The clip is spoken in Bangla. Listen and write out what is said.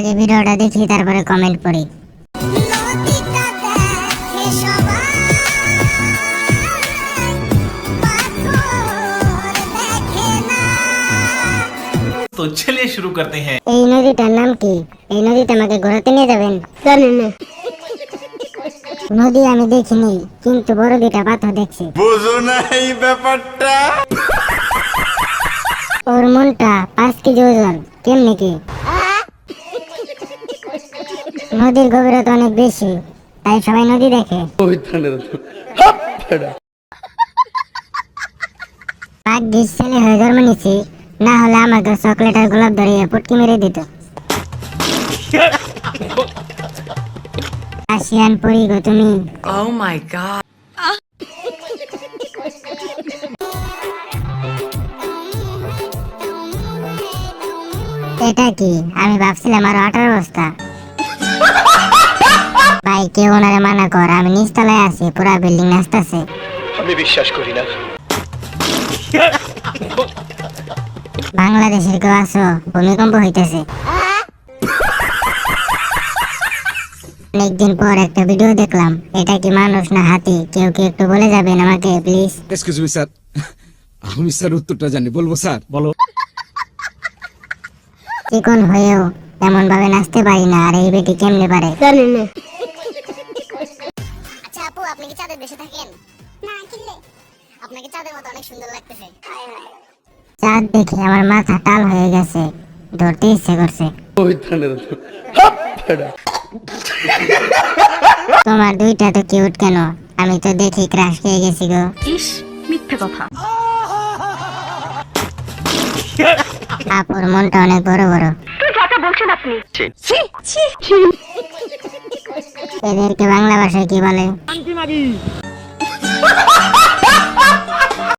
আগে ভিডিওটা দেখি তারপরে কমেন্ট করি। তো চলে শুরু করতে হ্যাঁ। এই নদীটার নাম কি? এই নদীতে আমাকে ঘোরাতে নিয়ে যাবেন? জানি না। নদী আমি দেখিনি কিন্তু বড় দুইটা পাথর দেখছি। বুঝো না এই ব্যাপারটা। ওর মনটা পাঁচ কেজি ওজন কেমনে কি? নদীর গভীরতা অনেক বেশি তাই সবাই নদী দেখে। ভাগ্যিস ছেলে হয়ে জন্ম নিছি না হলে আমাকে চকলেট আর গোলাপ ধরিয়ে পুটকি মেরে দিত। আসিয়ান পরি গো তুমি। Oh. এটা কি? আমি ভাবছিলাম আরও আঠারো বস্তা। ভাই কেউ ওনারে মানা কর আমি নিচতলায় আছি পুরা বিল্ডিং নাচতেছে। আমি বিশ্বাস করি না। বাংলাদেশের কেউ আছো ভূমিকম্প হইতেছে। অনেকদিন পর একটা ভিডিও দেখলাম এটা কি মানুষ না হাতি? কেউ কি একটু বলে যাবেন আমাকে প্লিজ এক্সকিউজ মি স্যার আমি স্যার উত্তরটা জানি বলব স্যার বলো। চিকন হয়েও এমন ভাবে নাচতে পারি না আর এই বেটি কেমনে পারে? জানি না। আপনি চাঁদের দেশে থাকেন? না কিনলে আপনাকে চাঁদের মতো অনেক সুন্দর লাগতেছে। চাঁদ দেখে আমার মাথা টাল হয়ে গেছে। ধরতে ইচ্ছে করছে। তোমার দুইটা তো কিউট কেন? আমি তো দেখি ক্রাশ খেয়ে গেছি গো। ইস মিথ্যে কথা। আপুর মনটা অনেক বড় বড়। এদেরকে বাংলা ভাষায় কি বলে?